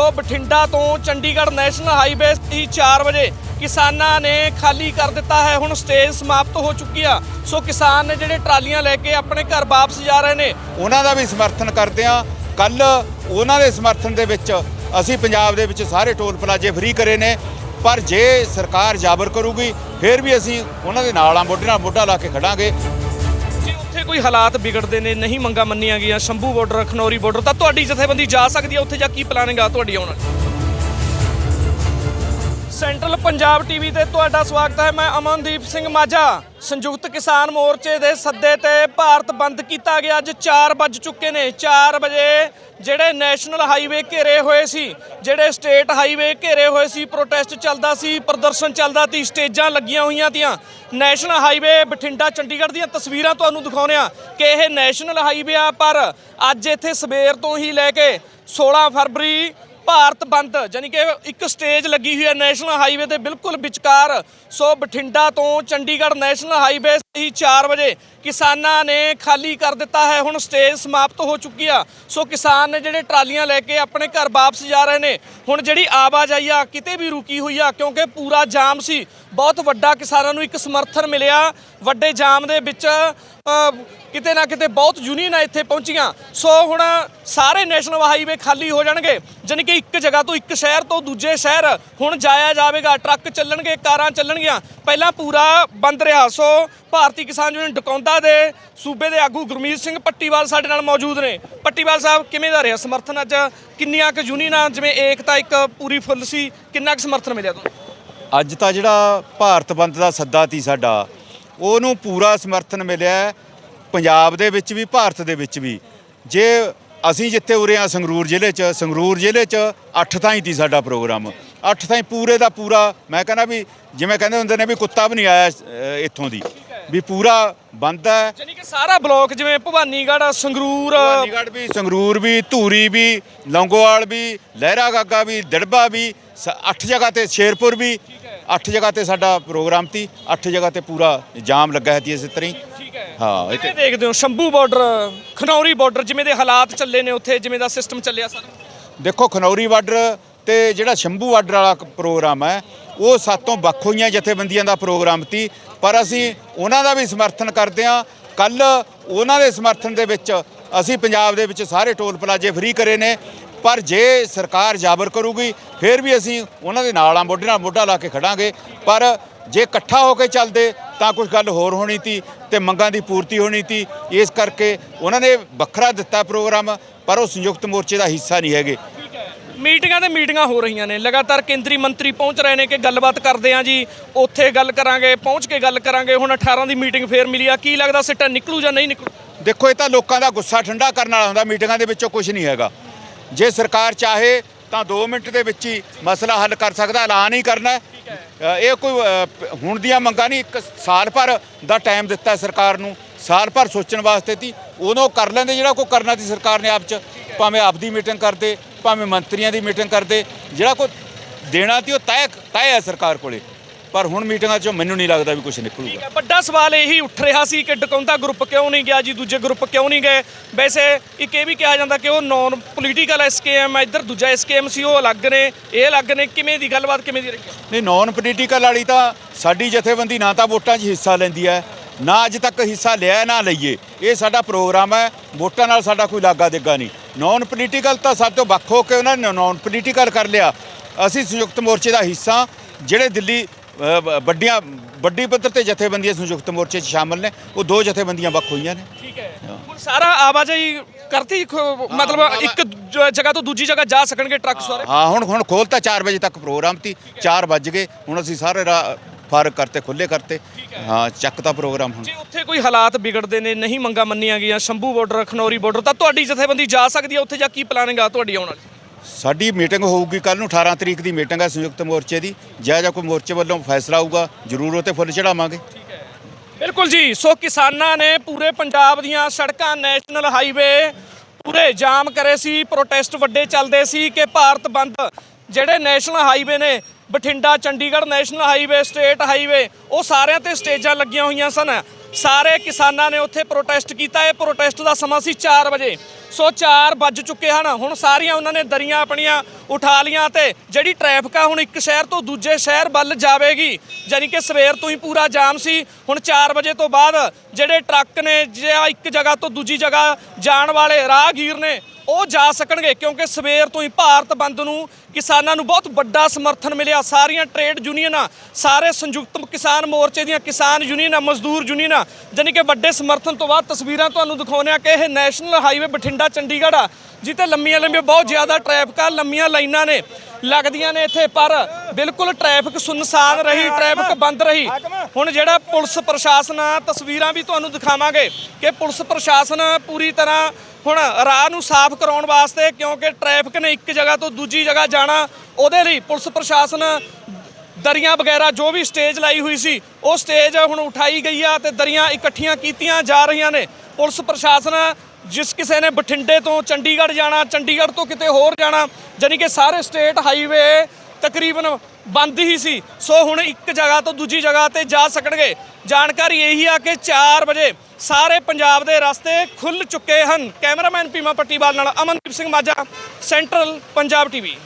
ਸੋ ਬਠਿੰਡਾ ਤੋਂ Chandigarh national highway ਹੀ 4 ਵਜੇ ਕਿਸਾਨਾਂ ਨੇ ਖਾਲੀ ਕਰ ਦਿੱਤਾ ਹੈ। ਹੁਣ ਸਟੇਜ ਸਮਾਪਤ ਹੋ ਚੁੱਕੀ ਆ। ਸੋ ਕਿਸਾਨ ਨੇ ਜਿਹੜੇ ਟਰਾਲੀਆਂ ਲੈ ਕੇ ਆਪਣੇ ਘਰ ਵਾਪਸ ਜਾ ਰਹੇ ਨੇ, ਉਹਨਾਂ ਦਾ ਵੀ ਸਮਰਥਨ ਕਰਦੇ ਆ ਕੱਲ ਉਹਨਾਂ ਦੇ ਸਮਰਥਨ ਦੇ ਵਿੱਚ ਅਸੀਂ ਪੰਜਾਬ ਦੇ ਵਿੱਚ ਸਾਰੇ ਟੋਲ ਪਲਾਜ਼ੇ ਫ੍ਰੀ ਕਰੇ ਨੇ। ਪਰ ਜੇ ਸਰਕਾਰ ਜਾਬਰ ਕਰੂਗੀ, ਫਿਰ ਵੀ ਅਸੀਂ ਉਹਨਾਂ ਦੇ ਨਾਲ ਆ, ਮੋਢੇ ਨਾਲ ਮੋਢਾ ਲਾ ਕੇ ਖੜਾਂਗੇ। ਜੇ ਉੱਥੇ ਕੋਈ ਹਾਲਾਤ ਵਿਗੜਦੇ ਨੇ, ਨਹੀਂ ਮੰਗਾ ਮੰਨੀਆਂ ਗਈਆਂ, ਸ਼ੰਭੂ ਬਾਰਡਰ ਖਨੌਰੀ ਬਾਰਡਰ ਤਾਂ ਤੁਹਾਡੀ ਜਥੇਬੰਦੀ ਜਾ ਸਕਦੀ ਹੈ, ਉੱਥੇ ਜਾ ਕੀ ਪਲਾਨਿੰਗ ਆ ਤੁਹਾਡੀ ਆਉਣ ਵਾਲੀ? ਸੈਂਟਰਲ ਪੰਜਾਬ ਟੀਵੀ ਤੇ ਤੁਹਾਡਾ ਸਵਾਗਤ ਹੈ। ਮੈਂ ਅਮਨਦੀਪ ਸਿੰਘ ਮਾਝਾ। ਸੰਯੁਕਤ ਕਿਸਾਨ ਮੋਰਚੇ ਦੇ ਸੱਦੇ ਤੇ ਭਾਰਤ ਬੰਦ ਕੀਤਾ ਗਿਆ। ਅੱਜ 4 ਵੱਜ ਚੁੱਕੇ ਨੇ। 4 ਵਜੇ ਜਿਹੜੇ ਨੈਸ਼ਨਲ ਹਾਈਵੇ ਘੇਰੇ ਹੋਏ ਸੀ, ਜਿਹੜੇ ਸਟੇਟ ਹਾਈਵੇ ਘੇਰੇ ਹੋਏ ਸੀ, ਪ੍ਰੋਟੈਸਟ ਚੱਲਦਾ ਸੀ, ਪ੍ਰਦਰਸ਼ਨ ਚੱਲਦਾ ਸੀ, ਸਟੇਜਾਂ ਲੱਗੀਆਂ ਹੋਈਆਂ ਤੀਆਂ। ਨੈਸ਼ਨਲ ਹਾਈਵੇ ਬਠਿੰਡਾ, ਚੰਡੀਗੜ੍ਹ ਦੀਆਂ ਤਸਵੀਰਾਂ ਤੁਹਾਨੂੰ ਦਿਖਾਉਂਦੇ ਆ ਕਿ ਇਹ ਨੈਸ਼ਨਲ ਹਾਈਵੇ ਆ, ਪਰ ਅੱਜ ਇੱਥੇ ਸਵੇਰ ਤੋਂ ਹੀ ਲੈ ਕੇ 16 ਫਰਵਰੀ ਭਾਰਤ ਬੰਦ ਯਾਨੀ ਕਿ ਇੱਕ ਸਟੇਜ ਲੱਗੀ ਹੋਈ ਹੈ ਨੈਸ਼ਨਲ ਹਾਈਵੇ ਦੇ ਬਿਲਕੁਲ ਵਿਚਕਾਰ। ਸੋ ਬਠਿੰਡਾ ਤੋਂ ਚੰਡੀਗੜ੍ਹ ਨੈਸ਼ਨਲ ਹਾਈਵੇ ਹੀ 4 ਵਜੇ ਕਿਸਾਨਾਂ ਨੇ ਖਾਲੀ ਕਰ ਦਿੱਤਾ ਹੈ। ਹੁਣ ਸਟੇਜ ਸਮਾਪਤ ਹੋ ਚੁੱਕੀ ਆ। ਸੋ ਕਿਸਾਨ ਨੇ ਜਿਹੜੇ ਟਰਾਲੀਆਂ ਲੈ ਕੇ ਆਪਣੇ ਘਰ ਵਾਪਸ ਜਾ ਰਹੇ ਨੇ, ਹੁਣ ਜਿਹੜੀ ਆਵਾਜਾਈ ਆ ਕਿਤੇ ਵੀ ਰੁਕੀ ਹੋਈ ਆ, ਕਿਉਂਕਿ ਪੂਰਾ ਜਾਮ ਸੀ। ਬਹੁਤ ਵੱਡਾ ਕਿਸਾਨਾਂ ਨੂੰ ਇੱਕ ਸਮਰਥਨ ਮਿਲਿਆ। ਵੱਡੇ ਜਾਮ ਦੇ ਵਿੱਚ ਕਿਤੇ ਨਾ ਕਿਤੇ ਬਹੁਤ ਯੂਨੀਅਨਾਂ ਇੱਥੇ ਪਹੁੰਚੀਆਂ। ਸੋ ਹੁਣ ਸਾਰੇ ਨੈਸ਼ਨਲ ਹਾਈਵੇ ਖਾਲੀ ਹੋ ਜਾਣਗੇ। ਜਾਣੀ ਕਿ ਇੱਕ ਜਗ੍ਹਾ ਤੋਂ ਇੱਕ ਸ਼ਹਿਰ ਤੋਂ ਦੂਜੇ ਸ਼ਹਿਰ। ਹੁਣ ਜਾਇਆ ਜਾਵੇਗਾ, ਟਰੱਕ ਚੱਲਣਗੇ, ਕਾਰਾਂ ਚੱਲਣਗੀਆਂ। ਪਹਿਲਾਂ ਪੂਰਾ ਬੰਦ ਰਿਹਾ। ਸੋ ਭਾਰਤੀ ਕਿਸਾਨ ਯੂਨੀਅਨ ਡਕੌਂਦਾ ਦੇ ਸੂਬੇ ਦੇ ਆਗੂ ਗੁਰਮੀਤ ਸਿੰਘ ਪੱਟੀਵਾਲ ਸਾਡੇ ਨਾਲ ਮੌਜੂਦ ਨੇ। ਪੱਟੀਵਾਲ ਸਾਹਿਬ, ਕਿਵੇਂ ਦਾ ਰਿਹਾ ਸਮਰਥਨ ਅੱਜ? ਕਿੰਨੀਆਂ ਕੁ ਯੂਨੀਅਨਾਂ, ਜਿਵੇਂ ਏਕਤਾ ਇੱਕ ਪੂਰੀ ਫੁੱਲ ਸੀ, ਕਿੰਨਾ ਕੁ ਸਮਰਥਨ ਮਿਲਿਆ ਤੁਹਾਨੂੰ? ਅੱਜ ਤਾਂ ਜਿਹੜਾ ਭਾਰਤ ਬੰਦ ਦਾ ਸੱਦਾ ਸੀ ਸਾਡਾ, ਉਹਨੂੰ ਪੂਰਾ ਸਮਰਥਨ ਮਿਲਿਆ ਪੰਜਾਬ ਦੇ ਵਿੱਚ ਵੀ, ਭਾਰਤ ਦੇ ਵਿੱਚ ਵੀ। ਜੇ ਅਸੀਂ ਜਿੱਥੇ ਉਰੇ ਆ ਸੰਗਰੂਰ ਜ਼ਿਲ੍ਹੇ 'ਚ ਸੰਗਰੂਰ ਜ਼ਿਲ੍ਹੇ 'ਚ 8 ਥਾਈਂ ਤੀ ਸਾਡਾ ਪ੍ਰੋਗਰਾਮ। 8 ਥਾਈਂ ਪੂਰੇ ਦਾ ਪੂਰਾ ਮੈਂ ਕਹਿੰਦਾ ਵੀ ਜਿਵੇਂ ਕਹਿੰਦੇ ਹੁੰਦੇ ਨੇ ਵੀ ਕੁੱਤਾ ਵੀ ਨਹੀਂ ਆਇਆ ਇੱਥੋਂ ਦੀ। ਵੀ ਪੂਰਾ ਬੰਦ ਹੈ। ਜਾਣੀ ਕਿ ਸਾਰਾ ਬਲਾਕ ਜਿਵੇਂ ਭਵਾਨੀਗੜ੍ਹ ਸੰਗਰੂਰ ਚੰਡੀਗੜ੍ਹ ਵੀ ਸੰਗਰੂਰ ਵੀ ਧੂਰੀ ਵੀ ਲੌਂਗੋਵਾਲ ਵੀ ਲਹਿਰਾ ਗਾਗਾ ਵੀ ਦੜਬਾ ਵੀ ਸ- ਅੱਠ ਜਗ੍ਹਾ ਤੇ ਸ਼ੇਰਪੁਰ ਵੀ ਅੱਠ ਜਗ੍ਹਾ ਤੇ ਸਾਡਾ ਪ੍ਰੋਗਰਾਮ ਤੀ ਅੱਠ ਜਗ੍ਹਾ ਤੇ ਪੂਰਾ ਜਾਮ ਲੱਗਾ ਹੈ ਤੀ ਇਸੇ ਤਰ੍ਹਾਂ ਹੀ ਕਿਵੇਂ ਇੱਥੇ ਦੇਖਦੇ ਹੋ? ਸ਼ੰਭੂ ਬਾਰਡਰ ਖਨੌਰੀ ਬਾਰਡਰ ਜਿਵੇਂ ਦੇ ਹਾਲਾਤ ਚੱਲੇ ਨੇ ਉੱਥੇ ਜਿਵੇਂ ਦਾ ਸਿਸਟਮ ਚੱਲਿਆ ਸਾਰਾ? ਦੇਖੋ ਖਨੌਰੀ ਬਾਰਡਰ ਤੇ ਜਿਹੜਾ ਸ਼ੰਭੂ ਬਾਰਡਰ ਵਾਲਾ ਕ- ਪ੍ਰੋਗਰਾਮ ਹੈ ਉਹ ਸਾਤੋਂ ਵੱਖ ਹੋਈਆਂ ਜਥੇਬੰਦੀਆਂ ਦਾ ਪ੍ਰੋਗਰਾਮ ਤੀ ਪਰ ਅਸੀਂ ਉਹਨਾਂ ਦਾ ਵੀ ਸਮਰਥਨ ਕਰਦੇ ਹਾਂ। ਕੱਲ ਉਹਨਾਂ ਦੇ ਸਮਰਥਨ ਦੇ ਵਿੱਚ ਅਸੀਂ ਪੰਜਾਬ ਦੇ ਵਿੱਚ ਸਾਰੇ ਟੋਲ ਪਲਾਜ਼ੇ ਫ੍ਰੀ ਕਰੇ ਨੇ। ਪਰ ਜੇ ਸਰਕਾਰ ਜਾਬਰ ਕਰੂਗੀ ਫਿਰ ਵੀ ਅਸੀਂ ਉਹਨਾਂ ਦੇ ਨਾਲ ਆ ਮੋਢੇ ਨਾਲ ਮੋਢਾ ਲਾ ਕੇ ਖੜਾਂਗੇ। ਪਰ ਜੇ ਇਕੱਠਾ ਹੋ ਕੇ ਚੱਲਦੇ ਤਾਂ ਕੁਝ ਗੱਲ ਹੋਰ ਹੋਣੀ ਤੀ ਤੇ ਮੰਗਾਂ ਦੀ ਪੂਰਤੀ ਹੋਣੀ ਤੀ। ਇਸ ਕਰਕੇ ਉਹਨਾਂ ਨੇ ਵੱਖਰਾ ਦਿੱਤਾ ਪ੍ਰੋਗਰਾਮ ਪਰ ਉਹ ਸੰਯੁਕਤ ਮੋਰਚੇ ਦਾ ਹਿੱਸਾ ਨਹੀਂ ਹੈਗੇ। ਮੀਟਿੰਗਾਂ ਤੇ ਮੀਟਿੰਗਾਂ ਹੋ ਰਹੀਆਂ ਨੇ। ਲਗਾਤਾਰ ਕੇਂਦਰੀ ਮੰਤਰੀ ਪਹੁੰਚ ਰਹੇ ਨੇ ਕਿ ਗੱਲਬਾਤ ਕਰਦੇ ਆਂ ਜੀ। ਉੱਥੇ ਗੱਲ ਕਰਾਂਗੇ ਪਹੁੰਚ ਕੇ ਗੱਲ ਕਰਾਂਗੇ। ਹੁਣ 18 ਦੀ ਮੀਟਿੰਗ ਫੇਰ ਮਿਲੀ ਆ। ਕੀ ਲੱਗਦਾ ਸਿੱਟਾ ਨਿਕਲੂ ਜਾਂ ਨਹੀਂ ਨਿਕਲੂ? ਦੇਖੋ ਇਹ ਤਾਂ ਲੋਕਾਂ ਦਾ ਗੁੱਸਾ ਠੰਡਾ ਕਰਨ ਵਾਲਾ ਹੁੰਦਾ। ਮੀਟਿੰਗਾਂ ਦੇ ਵਿੱਚੋਂ ਕੁਝ ਨਹੀਂ ਹੈਗਾ। ਜੇ ਸਰਕਾਰ ਚਾਹੇ ਤਾਂ 2 ਮਿੰਟ ਦੇ ਵਿੱਚ ਹੀ ਮਸਲਾ ਹੱਲ ਕਰ ਸਕਦਾ। ਐਲਾਨ ਹੀ ਕਰਨਾ ਇਹ ਕੋਈ ਹੁਣ ਦੀਆਂ ਮੰਗਾਂ ਨਹੀਂ, ਇੱਕ ਸਾਲ ਭਰ ਦਾ ਟਾਈਮ ਦਿੱਤਾ ਸਰਕਾਰ ਨੂੰ, ਸਾਲ ਭਰ ਸੋਚਣ ਵਾਸਤੇ ਤੀ, ਉਦੋਂ ਕਰ ਲੈਂਦੇ ਜਿਹੜਾ ਕੋਈ ਕਰਨਾ ਸੀ ਸਰਕਾਰ ਨੇ ਆਪ ਚ, ਭਾਵੇਂ ਆਪ ਦੀ ਮੀਟਿੰਗ ਕਰਦੇ, ਭਾਵੇਂ ਮੰਤਰੀਆਂ ਦੀ ਮੀਟਿੰਗ ਕਰਦੇ, ਜਿਹੜਾ ਕੋਈ ਦੇਣਾ ਤੀ ਉਹ ਤੈਅ ਤੈਅ ਹੈ ਸਰਕਾਰ ਕੋਲੇ। ਪਰ ਹੁਣ ਮੀਟਿੰਗਾਂ 'ਚੋਂ ਮੈਨੂੰ ਨਹੀਂ ਲੱਗਦਾ ਵੀ ਕੁਝ ਨਿਕਲੂਗਾ। ਵੱਡਾ ਸਵਾਲ ਇਹੀ ਉੱਠ ਰਿਹਾ ਸੀ ਕਿ ਡਕੌਂਤਾ ਗਰੁੱਪ ਕਿਉਂ ਨਹੀਂ ਗਿਆ ਜੀ ਦੂਜੇ ਗਰੁੱਪ ਕਿਉਂ ਨਹੀਂ ਗਏ? ਵੈਸੇ ਇੱਕ ਇਹ ਵੀ ਕਿਹਾ ਜਾਂਦਾ ਕਿ ਉਹ ਨੌਨ ਪੋਲੀਟੀਕਲ ਐਸਕੇਐਮ ਹੈ ਇੱਧਰ ਦੂਜਾ ਐਸਕੇਐਮ ਸੀ ਉਹ ਅਲੱਗ ਨੇ ਇਹ ਅਲੱਗ ਨੇ ਕਿਵੇਂ ਦੀ ਗੱਲਬਾਤ ਕਿਵੇਂ ਦੀ ਰਹੀ ਹੈ? ਨਹੀਂ ਨਾਨ ਪੋਲੀਟੀਕਲ ਵਾਲੀ ਤਾਂ ਸਾਡੀ ਜਥੇਬੰਦੀ ਨਾ ਤਾਂ ਵੋਟਾਂ 'ਚ ਹਿੱਸਾ ਲੈਂਦੀ ਹੈ ਨਾ ਅੱਜ ਤੱਕ ਹਿੱਸਾ ਲਿਆ ਨਾ ਲਈਏ। ਇਹ ਸਾਡਾ ਪ੍ਰੋਗਰਾਮ ਹੈ ਵੋਟਾਂ ਨਾਲ ਸਾਡਾ ਕੋਈ ਲਾਗਾ ਦੇਗਾ ਨਹੀਂ। ਨਾਨ ਪੋਲੀਟੀਕਲ ਤਾਂ ਸਭ ਤੋਂ ਵੱਖ ਹੋ ਕੇ ਉਹਨਾਂ ਨੇ ਨਾਨ ਪੋਲੀਟੀਕਲ ਕਰ ਲਿਆ। ਅਸੀਂ ਸੰਯੁਕਤ ਮੋਰਚੇ ਦਾ ਹਿੱਸਾ ਜਿਹੜੇ ਦਿੱਲੀ ਵੱਡੀਆਂ ਵੱਡੀ ਪੱਧਰ ਤੇ ਜਥੇਬੰਦੀਆਂ ਸੰਯੁਕਤ ਮੋਰਚੇ 'ਚ ਸ਼ਾਮਲ ਨੇ। ਉਹ ਦੋ ਜਥੇਬੰਦੀਆਂ ਵੱਖ ਹੋਈਆਂ ਨੇ। ਠੀਕ ਹੈ। ਹੁਣ ਸਾਰਾ ਆਵਾਜਾਈ ਕਰਤੀ ਮਤਲਬ ਇੱਕ ਜਗ੍ਹਾ ਤੋਂ ਦੂਜੀ ਜਗ੍ਹਾ ਜਾ ਸਕਣਗੇ ਟਰੱਕ ਸਾਰੇ ਹਾਂ ਹੁਣ ਹੁਣ ਖੋਲਤਾ 4 ਵਜੇ ਤੱਕ ਪ੍ਰੋਗਰਾਮ ਤੀ 4 ਵੱਜ ਗਏ। ਹੁਣ ਅਸੀਂ ਸਾਰੇ ਫਾਰਗ ਕਰਤੇ ਖੁੱਲੇ ਕਰਤੇ। ਹਾਂ। ਚੱਕਤਾ ਪ੍ਰੋਗਰਾਮ ਹੁਣ। ਜੇ ਉੱਥੇ ਕੋਈ ਹਾਲਾਤ ਵਿਗੜਦੇ ਨੇ ਨਹੀਂ ਮੰਗਾ ਮੰਨੀਆਂ ਗਈਆਂ ਸ਼ੰਭੂ ਬਾਰਡਰ ਖਨੌਰੀ ਬਾਰਡਰ ਤਾਂ ਤੁਹਾਡੀ ਜਥੇਬੰਦੀ ਜਾ ਸਕਦੀ ਹੈ? ਉੱਥੇ ਜਾ ਕੀ ਪਲਾਨਿੰਗ ਆ ਤੁਹਾਡੀ ਆਉਣ ਵਾਲੀ? ਸਾਡੀ ਮੀਟਿੰਗ ਹੋਊਗੀ ਕੱਲ ਨੂੰ 18 ਤਰੀਕ ਦੀ ਮੀਟਿੰਗ ਹੈ ਸੰਯੁਕਤ ਮੋਰਚੇ ਦੀ। ਜਾਂ ਜਾਂ ਕੋਈ ਮੋਰਚੇ ਵੱਲੋਂ ਫੈਸਲਾ ਆਊਗਾ, ਜ਼ਰੂਰ ਉਹ ਤੇ ਫੁੱਲ ਚੜਾਵਾਂਗੇ ਬਿਲਕੁਲ ਜੀ, ਸੋ ਕਿਸਾਨਾਂ ਨੇ ਪੂਰੇ ਪੰਜਾਬ ਦੀਆਂ ਸੜਕਾਂ ਨੈਸ਼ਨਲ ਹਾਈਵੇ ਪੂਰੇ ਜਾਮ ਕਰੇ ਸੀ, ਪ੍ਰੋਟੈਸਟ ਵੱਡੇ ਚੱਲਦੇ ਸੀ ਕਿ ਭਾਰਤ ਬੰਦ, ਜਿਹੜੇ ਨੈਸ਼ਨਲ ਹਾਈਵੇ ਨੇ Bathinda, Chandigarh national highway, state highway, ਉਹ ਸਾਰਿਆਂ ਤੇ ਸਟੇਜਾਂ ਲੱਗੀਆਂ ਹੋਈਆਂ ਸਨ। ਸਾਰੇ ਕਿਸਾਨਾਂ ਨੇ ਉੱਥੇ ਪ੍ਰੋਟੈਸਟ ਕੀਤਾ। ਇਹ ਪ੍ਰੋਟੈਸਟ ਦਾ ਸਮਾਂ ਸੀ 4 ਵਜੇ। ਸੋ 4 ਵੱਜ ਚੁੱਕੇ ਹਨ। ਹੁਣ ਸਾਰੀਆਂ ਉਹਨਾਂ ਨੇ ਦਰੀਆਂ ਆਪਣੀਆਂ ਉਠਾ ਲੀਆਂ ਤੇ ਜਿਹੜੀ ਟ੍ਰੈਫਿਕ ਆ, ਹੁਣ ਇੱਕ ਸ਼ਹਿਰ ਤੋਂ ਦੂਜੇ ਸ਼ਹਿਰ ਵੱਲ ਜਾਵੇਗੀ। ਯਾਨੀ ਕਿ ਸਵੇਰ ਤੋਂ ਹੀ ਪੂਰਾ ਜਾਮ ਸੀ। ਹੁਣ 4 ਵਜੇ ਤੋਂ ਬਾਅਦ ਜਿਹੜੇ ਟਰੱਕ ਨੇ, ਜਾਂ ਇੱਕ ਜਗ੍ਹਾ ਤੋਂ ਦੂਜੀ ਜਗ੍ਹਾ ਜਾਣ ਵਾਲੇ ਰਾਹਗੀਰ ਨੇ ਉਹ ਜਾ ਸਕਣਗੇ ਕਿਉਂਕਿ ਸਵੇਰ ਤੋਂ ਹੀ ਭਾਰਤ ਬੰਦ ਨੂੰ ਕਿਸਾਨਾਂ ਨੂੰ ਬਹੁਤ ਵੱਡਾ ਸਮਰਥਨ ਮਿਲਿਆ। ਸਾਰੀਆਂ ਟ੍ਰੇਡ ਯੂਨੀਅਨਾਂ ਸਾਰੇ ਸੰਯੁਕਤ ਕਿਸਾਨ ਮੋਰਚੇ ਦੀਆਂ ਕਿਸਾਨ ਯੂਨੀਅਨਾਂ ਮਜ਼ਦੂਰ ਯੂਨੀਅਨਾਂ ਜਾਣੀ ਕਿ ਵੱਡੇ ਸਮਰਥਨ ਤੋਂ ਬਾਅਦ ਤਸਵੀਰਾਂ ਤੁਹਾਨੂੰ ਦਿਖਾਉਂਦੇ ਆ ਕਿ ਇਹ ਨੈਸ਼ਨਲ ਹਾਈਵੇ ਬਠਿੰਡਾ ਚੰਡੀਗੜ੍ਹ ਆ। ਜਿੱਥੇ ਲੰਮੀਆਂ ਲੰਮੀਆਂ ਬਹੁਤ ਜ਼ਿਆਦਾ ਟ੍ਰੈਫਿਕ ਆ, ਲੰਮੀਆਂ ਲਾਈਨਾਂ ਨੇ, ਲੱਗਦੀਆਂ ਨੇ ਇੱਥੇ, ਪਰ ਬਿਲਕੁਲ ਟ੍ਰੈਫਿਕ ਸੁਨਸਾਨ ਰਹੀ ਟ੍ਰੈਫਿਕ ਬੰਦ ਰਹੀ। ਹੁਣ ਜਿਹੜਾ ਪੁਲਿਸ ਪ੍ਰਸ਼ਾਸਨ ਆ, ਤਸਵੀਰਾਂ ਵੀ ਤੁਹਾਨੂੰ ਦਿਖਾਵਾਂਗੇ ਕਿ ਪੁਲਿਸ ਪ੍ਰਸ਼ਾਸਨ ਪੂਰੀ ਤਰ੍ਹਾਂ ਹੁਣ ਰਾਹ ਨੂੰ ਸਾਫ਼ ਕਰਾਉਣ ਵਾਸਤੇ, ਕਿਉਂਕਿ ਟ੍ਰੈਫਿਕ ਨੇ ਇੱਕ ਜਗ੍ਹਾ ਤੋਂ ਦੂਜੀ ਜਗ੍ਹਾ ਜਾਣਾ, ਉਹਦੇ ਲਈ ਪੁਲਿਸ ਪ੍ਰਸ਼ਾਸਨ ਦਰੀਆਂ ਵਗੈਰਾ ਜੋ ਵੀ ਸਟੇਜ ਲਾਈ ਹੋਈ ਸੀ, ਉਹ ਸਟੇਜ ਹੁਣ ਉਠਾਈ ਗਈ ਆ ਤੇ ਦਰੀਆਂ ਇਕੱਠੀਆਂ ਕੀਤੀਆਂ ਜਾ ਰਹੀਆਂ ਨੇ। ਪੁਲਿਸ ਪ੍ਰਸ਼ਾਸਨ ਜਿਸ ਕਿਸੇ ਨੇ ਬਠਿੰਡੇ ਤੋਂ ਚੰਡੀਗੜ੍ਹ ਜਾਣਾ, ਚੰਡੀਗੜ੍ਹ ਤੋਂ ਕਿਤੇ ਹੋਰ ਜਾਣਾ, ਜਾਣੀ ਕਿ ਸਾਰੇ ਸਟੇਟ ਹਾਈਵੇ ਤਕਰੀਬਨ ਬੰਦ ਹੀ ਸੀ। ਸੋ ਹੁਣ ਇੱਕ ਜਗ੍ਹਾ ਤੋਂ ਦੂਜੀ ਜਗ੍ਹਾ ਤੇ ਜਾ ਸਕਣਗੇ। ਜਾਣਕਾਰੀ ਇਹੀ ਆ ਕਿ 4 ਵਜੇ ਸਾਰੇ ਪੰਜਾਬ ਦੇ ਰਸਤੇ ਖੁੱਲ ਚੁੱਕੇ ਹਨ। ਕੈਮਰਾਮੈਨ ਪੀਮਾ ਪੱਟੀਵਾਲ ਨਾਲ ਅਮਨਦੀਪ ਸਿੰਘ ਮਾਝਾ, ਸੈਂਟਰਲ ਪੰਜਾਬ ਟੀਵੀ।